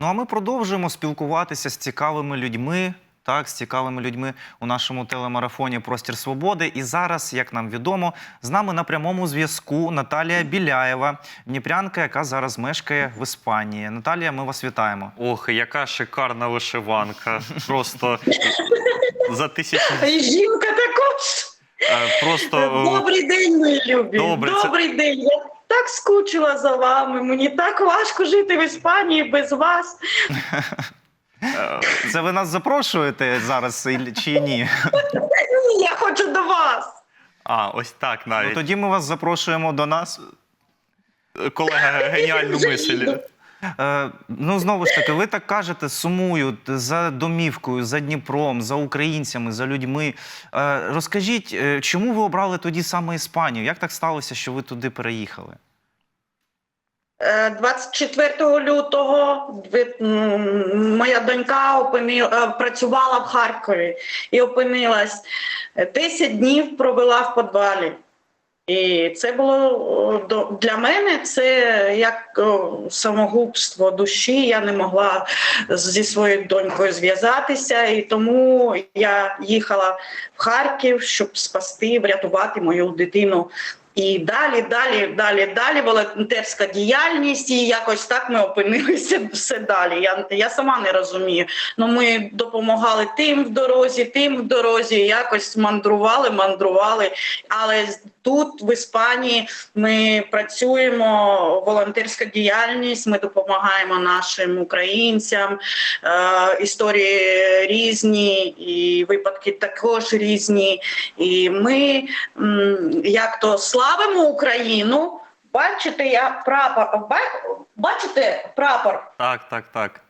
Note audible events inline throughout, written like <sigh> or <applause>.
Ну а ми продовжуємо спілкуватися з цікавими людьми. Так, з цікавими людьми у нашому телемарафоні Простір Свободи. І зараз, як нам відомо, з нами на прямому зв'язку Наталія Біляєва, дніпрянка, яка зараз мешкає в Іспанії. Наталія, ми вас вітаємо. Ох, яка шикарна вишиванка. Просто за тисячу. <laughs> Жінка також. е, Просто е, Добрий день, мої любі. Добре, це- Добрий день. Так скучила за вами. Мені так важко жити в Іспанії без вас. е, Це ви нас запрошуєте зараз чи ні? Ні, Я хочу до вас. а, ось так Ну, тоді ми вас запрошуємо до нас. Колега геніальну мисль. Е, ну знову ж таки, ви так кажете, сумують за домівкою, за Дніпром, за українцями, за людьми. Е, розкажіть, чому ви обрали тоді саме Іспанію? Як так сталося, що ви туди переїхали? Е, 24 лютого ви- моя донька опини- е, працювала в Харкові і опинилась. Е, 10 днів провела в підвалі. І це було для мене це як самогубство душі. Я не могла зі своєю донькою зв'язатися, і тому я їхала в Харків, щоб спасти, врятувати мою дитину. І далі, далі, далі, далі волонтерська діяльність, і якось так ми опинилися <laughs> все далі. Я, я сама не розумію. Ну ми допомагали тим в дорозі, тим в дорозі, якось мандрували, мандрували. Але тут, в Іспанії, ми працюємо, волонтерська діяльність, ми допомагаємо нашим українцям. Е, історії різні, і випадки також різні. І ми м, як то славимо Україну. Бачите, я прапор. Бачите прапор? Так, так, так.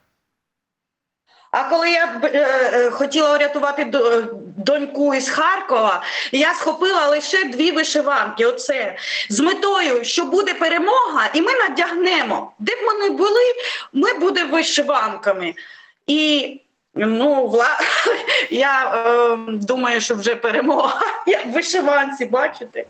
А коли я е, е, хотіла врятувати до- доньку із Харкова, я схопила лише дві вишиванки. Оце з метою, що буде перемога, і ми надягнемо. Де б не були, ми будемо вишиванками. І ну, вла... <laughs> я е, думаю, що вже перемога. <laughs> Я вишиванці, бачите?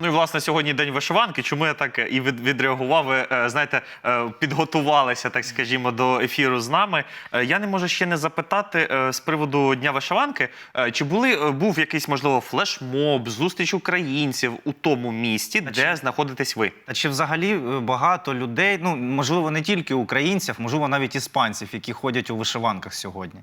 Ну і власне сьогодні день вишиванки. Чому я так і від, відреагував? Ви е, знаєте, е, підготувалися, так скажімо, до ефіру з нами. Е, Я не можу ще не запитати е, з приводу дня вишиванки. е, Чи були е, був якийсь можливо флешмоб, зустріч українців у тому місті, А де чи- знаходитесь ви? Та чи взагалі е, багато людей, ну можливо, не тільки українців, можливо, навіть іспанців, які ходять у вишиванках сьогодні?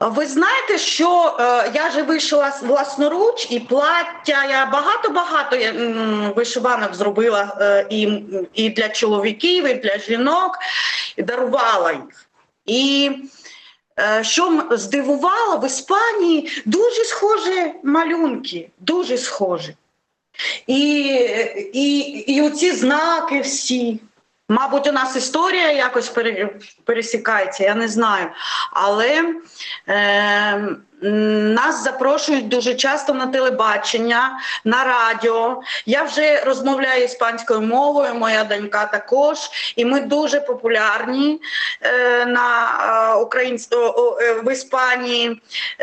Ви знаєте, що е, я же вишила с- власноруч і плаття. Я багато-багато я, м, вишиванок зробила е, і, і для чоловіків, і для жінок, і дарувала їх. І е, що здивувало, в Іспанії дуже схожі малюнки, дуже схожі. І, і, і оці знаки всі. Мабуть, у нас історія якось пересікається, я не знаю. Але е, нас запрошують дуже часто на телебачення, на радіо. Я вже розмовляю іспанською мовою, моя донька також, і ми дуже популярні е, на е, е, в Іспанії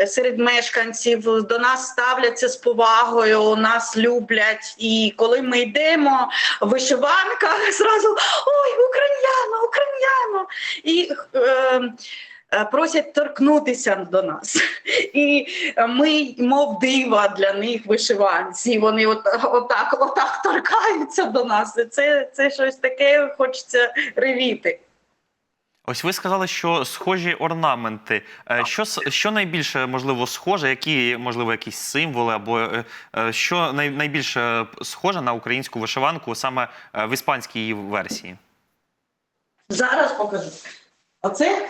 серед мешканців. До нас ставляться з повагою, нас люблять. І коли ми йдемо в вишиванках, <laughs> зразу ой, Україна, Україна! І е, просять торкнутися до нас. І е, ми, мов дива для них вишиванці. Вони от, отак, отак торкаються до нас. Це, це щось таке, хочеться ревіти. Ось ви сказали, що схожі орнаменти. Е, Що, що найбільше можливо схоже? Які можливо якісь символи, або е, е, що найбільше схоже на українську вишиванку саме е, в іспанській її версії? Зараз покажу. Оце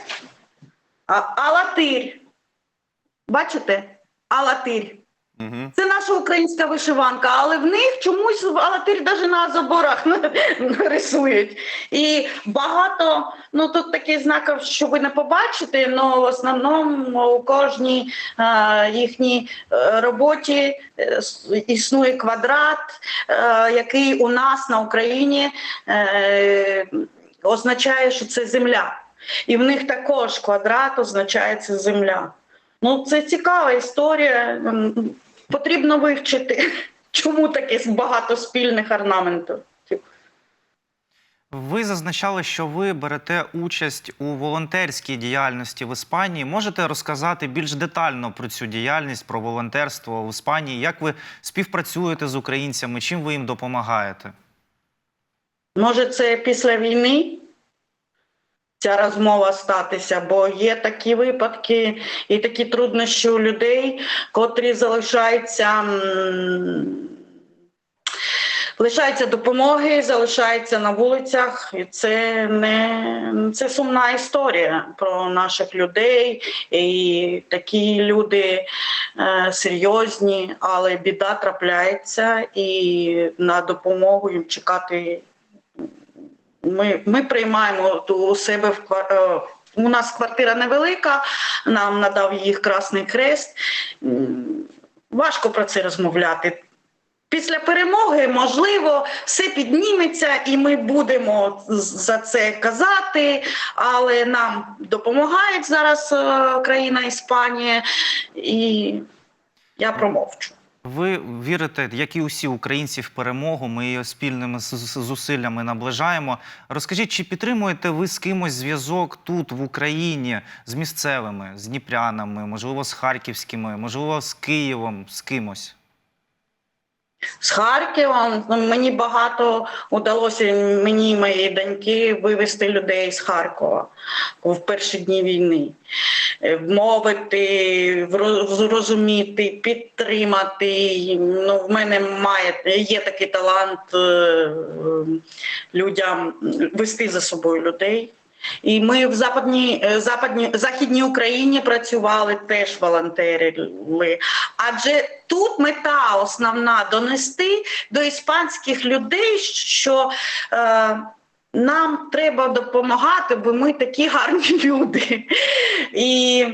а, алатирь. Бачите? Алатирь. Угу. Це наша українська вишиванка, але в них чомусь алатирь навіть на заборах <laughs> рисують. І багато, ну тут таких знаків, що ви не побачите, але в основному у кожній е, їхній е, роботі е, існує квадрат, е, який у нас на Україні е, означає, що це земля. І в них також квадрат означає це земля. Ну, це цікава історія. Потрібно вивчити, <laughs> чому таке багато спільних орнаментів. Ви зазначали, що ви берете участь у волонтерській діяльності в Іспанії. Можете розказати більш детально про цю діяльність, про волонтерство в Іспанії? Як ви співпрацюєте з українцями? Чим ви їм допомагаєте? Може, це після війни ця розмова статися, бо є такі випадки і такі труднощі у людей, котрі залишаються. м, Лишаються допомоги, залишаються на вулицях, і це не це сумна історія про наших людей. І такі люди е, серйозні, але біда трапляється, і на допомогу їм чекати ми, ми приймаємо у себе в е, у нас квартира невелика, нам надав їх Красний Хрест. Важко про це розмовляти. Після перемоги, можливо, все підніметься, і ми будемо за це казати, але нам допомагають зараз е, країна Іспанія, і я промовчу. Ви вірите, як і усі українці, в перемогу. Ми її спільними зусиллями наближаємо. Розкажіть, чи підтримуєте ви з кимось зв'язок тут, в Україні, з місцевими, з дніпрянами, можливо, з харківськими, можливо, з Києвом, з кимось? з Харкова. Ну, Мені багато удалося мені моїй доньки вивезти людей з Харкова в перші дні війни. Е, Вмовити, зрозуміти, підтримати. Ну, в мене має є такий талант е, е, людям вести за собою людей. І ми в западній, е, западній західній Україні працювали теж волонтерили. Адже тут мета основна донести до іспанських людей, що е, нам треба допомагати, бо ми такі гарні <laughs> люди. І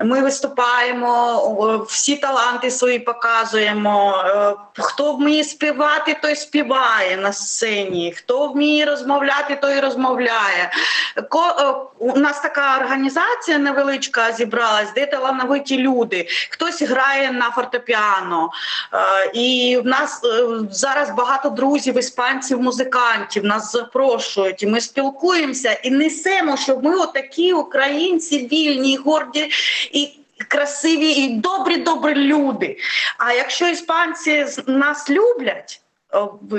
ми виступаємо, всі таланти свої показуємо. Е, Хто вміє співати, той співає на сцені. Хто вміє розмовляти, той розмовляє. Ко- е, У нас така організація невеличка зібралась, де талановиті люди. Хтось грає на фортепіано. Е, І в нас зараз багато друзів, іспанців, музикантів нас запрошують. І ми спілкуємося і несемо, що ми отакі українці вільні, горді і. Красиві і добрі, добрі люди. А якщо іспанці нас люблять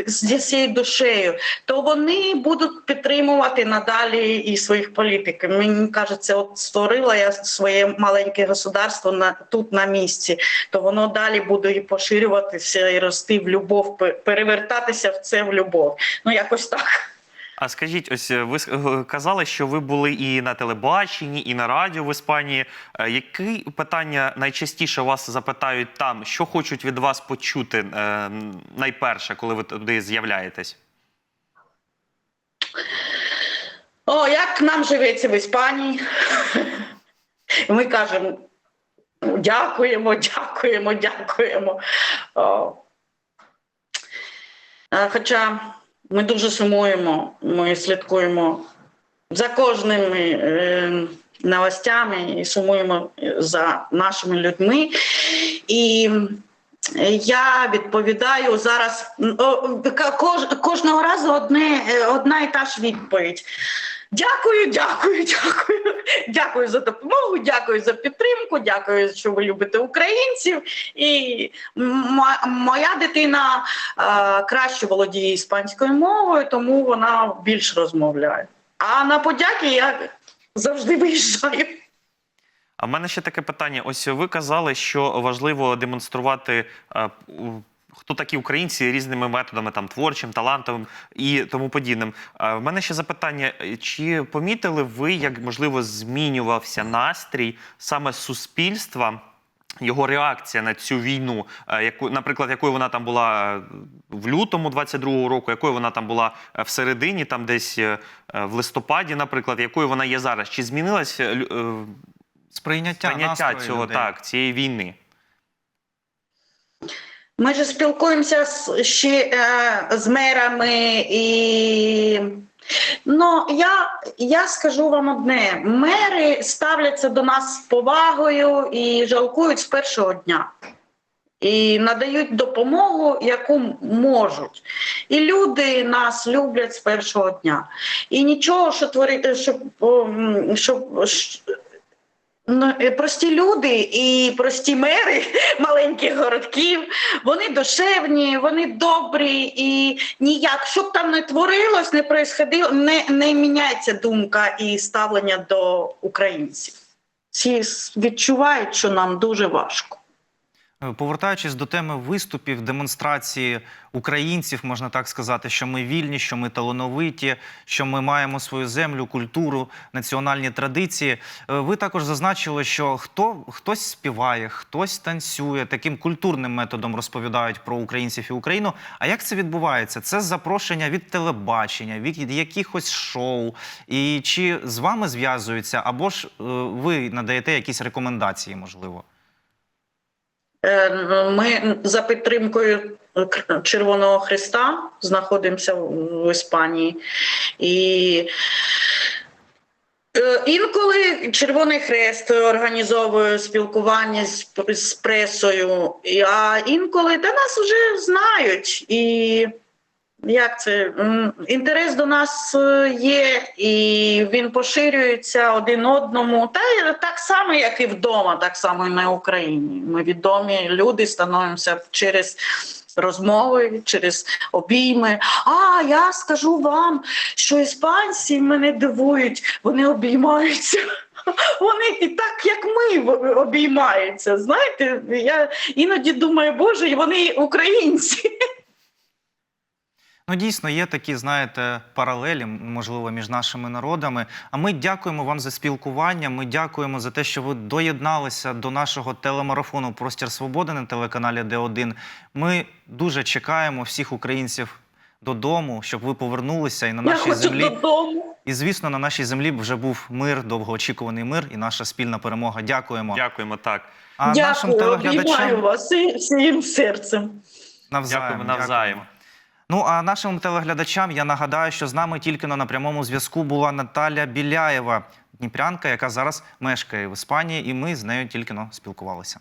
зі всією душею, то вони будуть підтримувати надалі і своїх політиків. Мені кажеться, от створила я своє маленьке государство на тут на місці, то воно далі буде і поширюватися і рости в любов, перевертатися в це в любов. Ну якось так. А скажіть, ось е, ви е, казали, що ви були і на телебаченні, і на радіо в Іспанії. Е, Які питання найчастіше вас запитають там? Що хочуть від вас почути найперше, коли ви туди з'являєтесь? О, як нам живеться в Іспанії? <laughs> Ми кажемо дякуємо, дякуємо, дякуємо. О. Хоча ми дуже сумуємо, ми слідкуємо за кожними е, новостями і сумуємо за нашими людьми. І я відповідаю зараз кож- кожного разу одне, е, одна і та ж відповідь. Дякую, дякую, дякую. Дякую за допомогу, дякую за підтримку, дякую, що ви любите українців. І моя дитина е, краще володіє іспанською мовою, тому вона більш розмовляє. А на подяки я завжди виїжджаю. А в мене ще таке питання. Ось ви казали, що важливо демонструвати. Е, Хто такі українці різними методами, там творчим, талантовим і тому подібним. В мене ще запитання: чи помітили ви, як можливо змінювався настрій саме суспільства, його реакція на цю війну, е, яку, наприклад, якою вона там була е, в лютому 22-го року, якою вона там була е, в середині, там десь е, е, в листопаді, наприклад, якою вона є зараз? Чи е, лю- е, Сприйняття, цього людей. так, цієї війни. Ми ж спілкуємося з, ще е, з мерами і. Ну, я, я скажу вам одне: мери ставляться до нас з повагою і жалкують з першого дня. і надають допомогу, яку можуть. І люди нас люблять з першого дня. І нічого, що творити, щоб, ом, щоб щ- Ну, е, прості люди і прості мери <laughs> маленьких городків, вони душевні, вони добрі і ніяк, щоб там не творилось, не происходило, не, не міняється думка і ставлення до українців. Всі відчувають, що нам дуже важко. Е, Повертаючись до теми виступів, демонстрації українців, можна так сказати, що ми вільні, що ми талановиті, що ми маємо свою землю, культуру, національні традиції. Е, Ви також зазначили, що хто хтось співає, хтось танцює, таким культурним методом розповідають про українців і Україну. А як це відбувається? Це запрошення від телебачення, від якихось шоу. І чи з вами зв'язуються, або ж е, ви надаєте якісь рекомендації, можливо? Е, Ми за підтримкою Червоного Христа знаходимося в Іспанії. І е, інколи Червоний Хрест організовує спілкування з пресою, а інколи та нас вже знають. І як це? Інтерес до нас е, є, і він поширюється один одному. Та так само, як і вдома, так само і на Україні. Ми відомі люди становимося через. Розмови через обійми. А я скажу вам, що іспанці мене дивують, вони обіймаються. <laughs> Вони і так, як ми обіймаються. Знаєте, я іноді думаю, боже, вони українці. Ну, дійсно, є такі, знаєте, паралелі, можливо, між нашими народами. А ми дякуємо вам за спілкування. Ми дякуємо за те, що ви доєдналися до нашого телемарафону Простір Свободи на телеканалі Д1. Ми дуже чекаємо всіх українців додому, щоб ви повернулися і на Я нашій хочу додому. І звісно, на нашій землі вже був мир, довгоочікуваний мир і наша спільна перемога. Дякуємо. Дякуємо так. А нашим Дякую, обіймаю телеглядачам вас всі- всім серцем. навзаєм. Дякуємо навзаєм. Ну а нашим телеглядачам я нагадаю, що з нами тільки на прямому зв'язку була Наталя Біляєва, дніпрянка, яка зараз мешкає в Іспанії, і ми з нею тільки но спілкувалися.